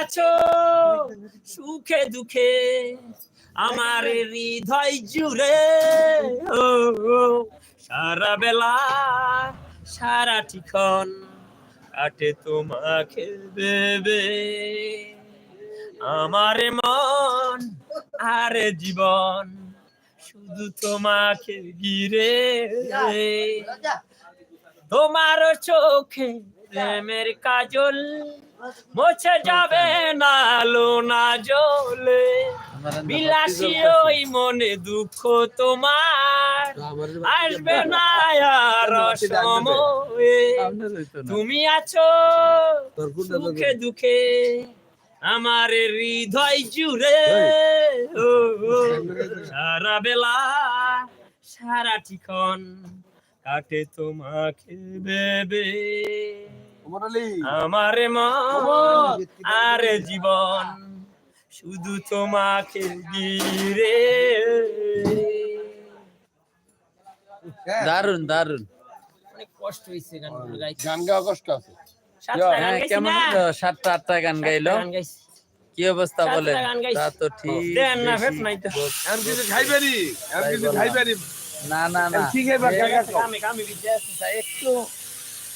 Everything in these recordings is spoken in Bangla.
আছো? সুখে দুঃখে আমার হৃদয় জুড়ে ও, সারা বেলা সারা ঠিকন কাটে তোমাকে ভেবে। আমার মন আর জীবন শুধু তোমাকে ঘিরে। তোমার চোখে প্রেমের কাজল মুছে যাবে না লোনা জলে। বিলাসী ওই মনে দুঃখ তোমার। আসবে না আর সময়ে তুমি আছো দুঃখে দুঃখে। আমার হৃদয় জুড়ে। সারা বেলা সারা ঠিকন কাটে তোমাকে ভেবে। আমার মন আর জীবন শুধু তোমাকে ঘিরে। দারুণ দারুণ অনেক কষ্ট হয়েছে গানগুলো গাইতে গান গাওয়া কষ্ট আছে? সাতটা গান হ্যাঁ কেমন সাতটা আটটা গান গাইলো। কি অবস্থা বলেন? তা তো ঠিক দেন না, ভেট নাই তো। আমি কিছু খাইবারি আমি কিছু খাইবারি না না না। কি খাইবা কাকা কও? কামে কামে বিদ্যা আছে। একটু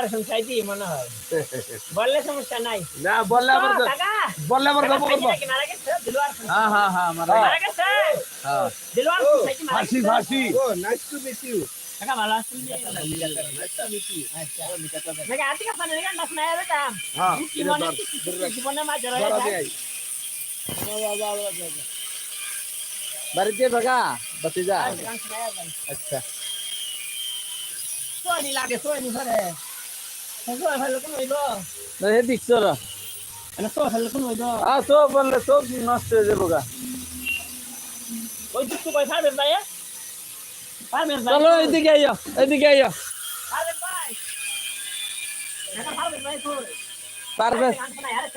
হোসেন চাইতি মনে হয় বললে সমস্যা নাই না বললে আবার তো, তো- কাকা বললে আবার কাকা, গপ চাইতি করব নাকি মারা গেছে? দেলোয়ার হোসেন। হ্যাঁ হ্যাঁ হ্যাঁ আমার মারা গেছে? হ্যাঁ দেলোয়ার হোসেন চাইতি মারা ফাঁসি গেছে? ফাঁসি ও নাইস টু মিট ইউ কাকা? আচ্ছা। হ্যাঁ ধরা। আচ্ছা ধরে।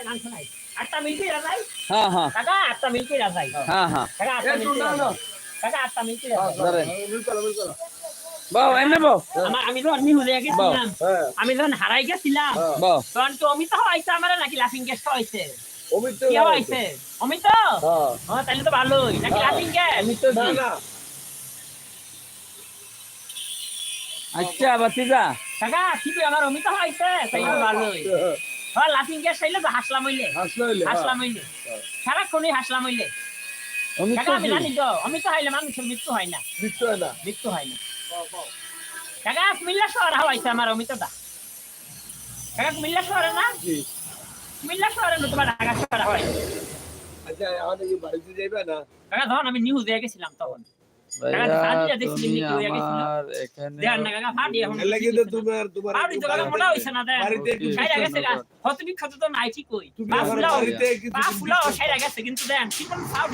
মানে হয়ে। আটটা মিনিটই রাজাই। হ্যাঁ হ্যাঁ কাকা, আটটা মিনিটই রাজাই। হ্যাঁ হ্যাঁ কাকা, আটটা এই মিনিটই শোনা না। রাজাই। কাকা, আটটা মিনিটই ধরেন মিল করো মিল করো বাও এনে বাও আমার- আমি যখন হয়ে। গেছিলাম, আমি যখন হারাই গেছিলাম। তখন তো অমিত আমার নাকি লাফিং গ্যাস হয়েছে অমিত কি হয়েছে অমিত? হ্যাঁ তাহলে তো ভালোই। নাকি। লাফিং গ্যাস না আচ্ছা বাতিজা। কাকা কি কই আমার অমিত হয়েছে তাই ভালোই। হ্যাঁ লাফিং গ্যাস হইলে তো হাসলাম হইলে হাসলাম হইলে সারাক্ষণই হাসলাম হইলে আমি জানি তো অমিত হইলে মানুষের মৃত্যু হয় না? মৃত্যু হয় না। মৃত্যু হয় না। কাকা কুমিল্লা শহর হওয়াইছে আমার অমিতটা কাকা কুমিল্লা শহরে না? কুমিল্লা শহরে না তোমার ঢাকা শহরে হওয়াইছে আচ্ছা আমাদের কি বাড়িতে যাইবে না? কাকা তখন আমি নিউজ দিয়ে গেছিলাম তখন।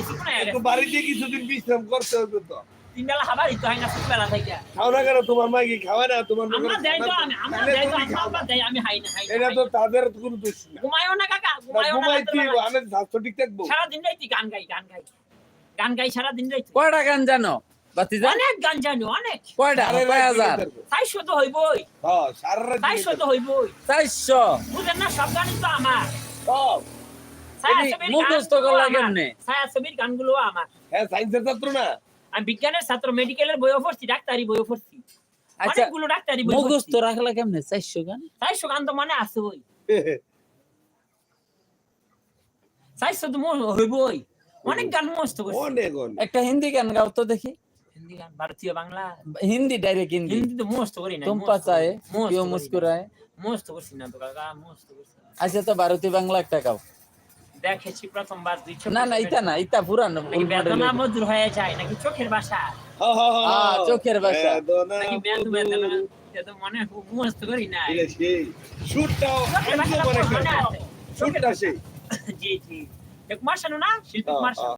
এখানে এখন। কিছুদিন বিশ্রাম করতে হবে তো। তিন বেলা খাবার দিতে হয় না ছোটবেলা থেকে খাও না কেন? তোমার মা কি খাওয়ায় না? তোমার আমরা দেয় তো আমি আমরা তাহলে তো আমরা খাও আমরা না। দেয় আমি হাই না হাই এটা তো তাদের কোনো দোষ না ঘুমায়ও না কাকা ঘুমায়ও না ঘুমাইতে আমি স্বাস্থ্য ঠিক থাকব? সারা দিন রাইতি গান গাই গান গাই। গান গাই সারা দিন রাইতি কয়টা গান জানো? বাতিজা? অনেক গান জানি অনেক। কয়টা? কয় হাজার? চারশো তো হইবই। হ্যাঁ, সারা চারশো তো হইবই। চারশো বুঝেন না সব গানই তো আমার। সব। মুখস্থ করলা? ছায়াছবির গানগুলো আমার। হ্যাঁ সায়েন্সের ছাত্র না? আমি বিজ্ঞানের ছাত্র মেডিকেলের বইও পড়ছি ডাক্তারি বইও পড়ছি আচ্ছা অনেকগুলো ডাক্তারি বই মুখস্থ রাখলা কেমনে? চারশো গান? চারশো গান তো মনে আছে ওই চারশো তো মনে হইবই অনেক গান মস্ত করছি। অনেক একটা হিন্দি গান গাও তো দেখি। হিন্দি গান ভারতীয় বাংলা। হিন্দি ডাইরেক্ট হিন্দি। হিন্দি তো মস্ত করি না তুম মস্ত কেউ মুস্কুরায় মস্ত করছি না তো কাকা মস্ত করছি। আচ্ছা তো ভারতীয় বাংলা একটা গাও। দেখেছি প্রথমবার দুই চোখ না না এটা না এটা পুরানো বেদনা মধুর হয়ে যায় নাকি চোখের ভাষা চোখের ভাষা। নাকি বেদনা এটা মনে মস্ত করি না সুরটাও সুরটা সেই। জি জি। কুমার শানু না? শিল্পী কুমার শানু।